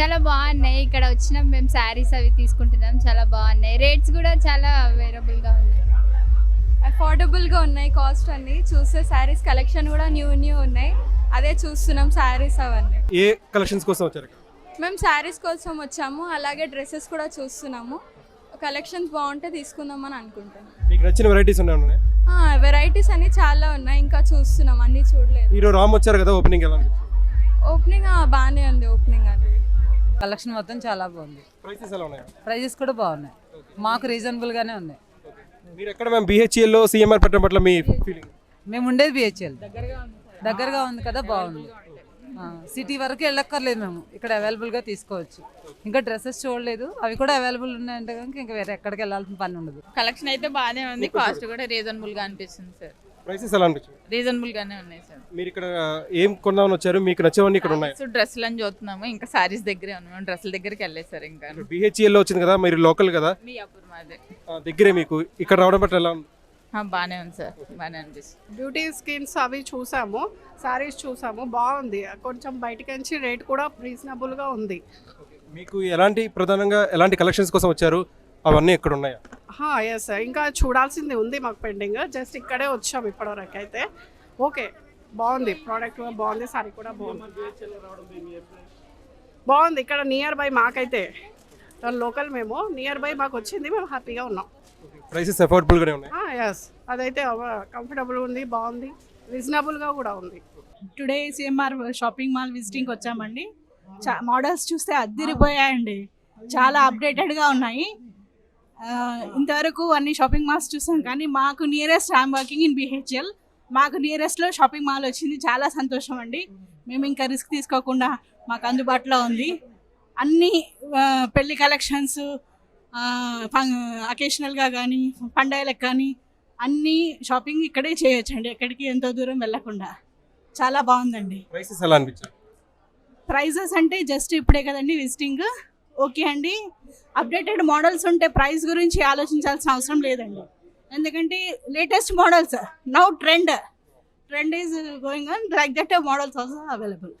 చాలా బాగున్నాయి. ఇక్కడ వచ్చినాం మేము శారీస్ అవి తీసుకుంటున్నాం. చాలా బాగున్నాయి. రేట్స్ కూడా చాలా వేరబుల్గా ఉన్నాయి. అఫోర్డబుల్గా ఉన్నాయి కాస్ట్ అన్ని. చూస్తే శారీస్ కలెక్షన్ కూడా న్యూ న్యూ ఉన్నాయి. అదే చూస్తున్నాం శారీస్ అవన్నీ. ఏ కలెక్షన్స్ కోసం వచ్చారు? మేము శారీస్ కోసం వచ్చాము. అలాగే డ్రెస్సెస్ కూడా చూస్తున్నాము. కలెక్షన్స్ బాగుంటే తీసుకుందామని అనుకుంటున్నాం. మీకు నచ్చిన వెరైటీస్ ఉన్నాయి? వెరైటీస్ అన్ని చాలా ఉన్నాయి. ఇంకా చూస్తున్నాం. అన్నీ చూడలేదు. హీరో రామ్ వచ్చారు కదా ఓపెనింగ్ ఎలా ఓపెనింగ్ బాగానే ఉంది. ఓపెనింగ్ అనేది. కలెక్షన్ మొత్తం చాలా బాగుంది. ప్రైసెస్ ఎలా ఉన్నాయి? ప్రైజెస్ కూడా బాగున్నాయి. మాకు రీజనబుల్గానే ఉన్నాయి మీరు ఎక్కడ మ్యామ్? బిహెచ్ఎల్లో సిఎంఆర్ పెట్టడం పట్ల మీ ఫీలింగ్ మేము ఉండేది బిహెచ్ఎల్ దగ్గరగా ఉంది కదా బాగుంది. సిటీ వరకు వెళ్ళక్కర్లేదు మేము. ఇక్కడ అవైలబుల్గా తీసుకోవచ్చు. ఇంకా డ్రెస్సెస్ చూడలేదు. అవి కూడా అవైలబుల్ ఉన్నాయంటే కనుక ఇంకా వేరే ఎక్కడికి వెళ్ళాల్సిన పని ఉండదు. కలెక్షన్ అయితే బాగానే ఉంది. కాస్ట్ కూడా రీజనబుల్గా అనిపిస్తుంది సార్ ప్రైసెస్ ఎలా అనిపించింది? రీజనబుల్ గానే ఉన్నాయి సార్. మీరు ఇక్కడ ఏం కొందామని వచ్చారు? మీకు నచ్చవన్నీ ఇక్కడ ఉన్నాయి. సో డ్రెస్సులు అని చూస్తున్నాము. ఇంకా సారీస్ దగ్గరే ఉన్నాము. డ్రెస్సుల దగ్గరికి వెళ్ళలేదు సార్ ఇంకా. బిహెచ్ఎల్లో వచ్చింది కదా మీరు లోకల్ కదా? మీ అప్పుడు మాదే. ఆ, దగ్గరే మీకు. ఇక్కడ రావడం పట్ల ఎలా ఉంది? ఆ, బాగానే ఉంది సార్. బాగానే అనిపిస్తుంది. బ్యూటీ స్కిన్స్ అవి చూసాము సారీస్ చూసాము బాగుంది. కొంచెం బయటకి నుంచి రేట్ కూడా రీజనబుల్గా ఉంది. మీకు ఎలాంటి ప్రధానంగా ఎలాంటి కలెక్షన్స్ కోసం వచ్చారు? అవన్నీ ఇక్కడ ఉన్నాయా? ఎస్ ఇంకా చూడాల్సింది ఉంది మాకు పెండింగ్ జస్ట్ ఇక్కడే వచ్చాము ఇప్పటివరకు అయితే. ఓకే బాగుంది. ప్రోడక్ట్ కూడా బాగుంది సారీ కూడా బాగుంది. బాగుంది. ఇక్కడ నియర్ బై మాకైతే. లోకల్ మేము. నియర్ బై మాకు వచ్చింది మేము హ్యాపీగా ఉన్నాం. ప్రైసెస్ అఫోర్డబుల్గానే ఉన్నాయి. ఎస్ అదైతే కంఫర్టబుల్ ఉంది బాగుంది. రీజనబుల్గా కూడా ఉంది. టుడే సిఎంఆర్ షాపింగ్ మాల్ విజిటింగ్కి వచ్చామండి. చా మోడల్స్ చూస్తే అద్దిరిపోయాయండి. చాలా అప్డేటెడ్గా ఉన్నాయి. ఇంతవరకు అన్ని షాపింగ్ మాల్స్ చూసాం కానీ మాకు nearest I'm working in BHEL మాకు నియరెస్ట్లో షాపింగ్ మాల్ వచ్చింది చాలా సంతోషం అండి. మేము ఇంకా రిస్క్ తీసుకోకుండా మాకు అందుబాటులో ఉంది. అన్ని పెళ్ళి కలెక్షన్స్ అకేషనల్గా కానీ పండగలకు కానీ అన్ని షాపింగ్ ఇక్కడే చేయొచ్చండి. ఎక్కడికి ఎంతో దూరం వెళ్ళకుండా. చాలా బాగుందండి. ప్రైసెస్ ఎలా అనిపించారు ప్రైజెస్ అంటే జస్ట్ ఇప్పుడే కదండి విజిటింగ్ ఓకే అండి. అప్డేటెడ్ మోడల్స్ ఉంటే ప్రైస్ గురించి ఆలోచించాల్సిన అవసరం లేదండి. ఎందుకంటే latest models now trend. Trend is going on like that models also available.